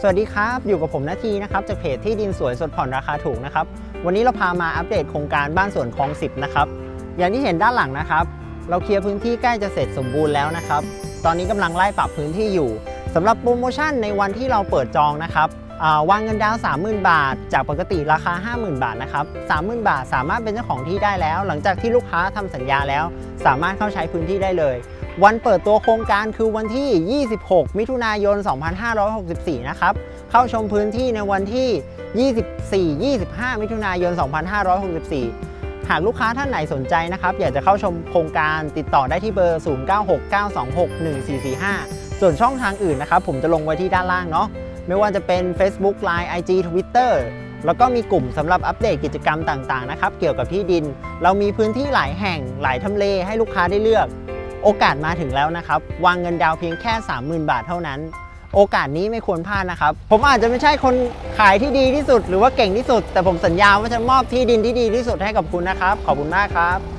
สวัสดีครับ อยู่กับผมนาทีนะครับจากเพจที่ดินสวยสดผ่อนราคาถูกนะครับ วันนี้เราพามาอัปเดตโครงการบ้านสวนคลองสิบนะครับอย่างที่เห็นด้านหลังนะครับ เราเคลียร์พื้นที่ใกล้จะเสร็จสมบูรณ์แล้วนะครับ ตอนนี้กำลังไล่ปรับพื้นที่อยู่สำหรับโปรโมชั่นในวันที่เราเปิดจองนะครับ วางเงินดาวน์30,000 บาท จากปกติราคา 50,000 บาทนะครับ30,000 บาทสามารถเป็นเจ้าของที่ได้แล้ว หลังจากที่ลูกค้าทำสัญญาแล้ว สามารถเข้าใช้พื้นที่ได้เลย วันเปิดตัวโครงการคือวันที่ 26 มิถุนายน 2564 นะครับ เข้าชมพื้นที่ในวันที่ 24 25 มิถุนายน 2564หากลูกค้าท่านไหนสนใจนะครับ อยากจะเข้าชมโครงการติดต่อได้ที่เบอร์ 0969261445 ส่วนช่องทางอื่นนะครับ ผมจะลงไว้ที่ด้านล่างเนาะ ไม่ว่าจะเป็น Facebook Line IG Twitter แล้วก็มีกลุ่มสำหรับอัปเดตกิจกรรมต่างๆนะครับเกี่ยวกับที่ดิน เรามีพื้นที่หลายแห่งหลายทำเลให้ลูกค้าได้เลือก โอกาสมาถึงแล้วนะครับ วางเงินดาวเพียงแค่ 30,000 บาทเท่านั้น โอกาสนี้ไม่ควรพลาดนะครับ ผมอาจจะไม่ใช่คนขายที่ดีที่สุด หรือว่าเก่งที่สุด แต่ผมสัญญาว่าจะมอบที่ดินที่ดีที่สุดให้กับคุณนะครับ ขอบคุณมากครับ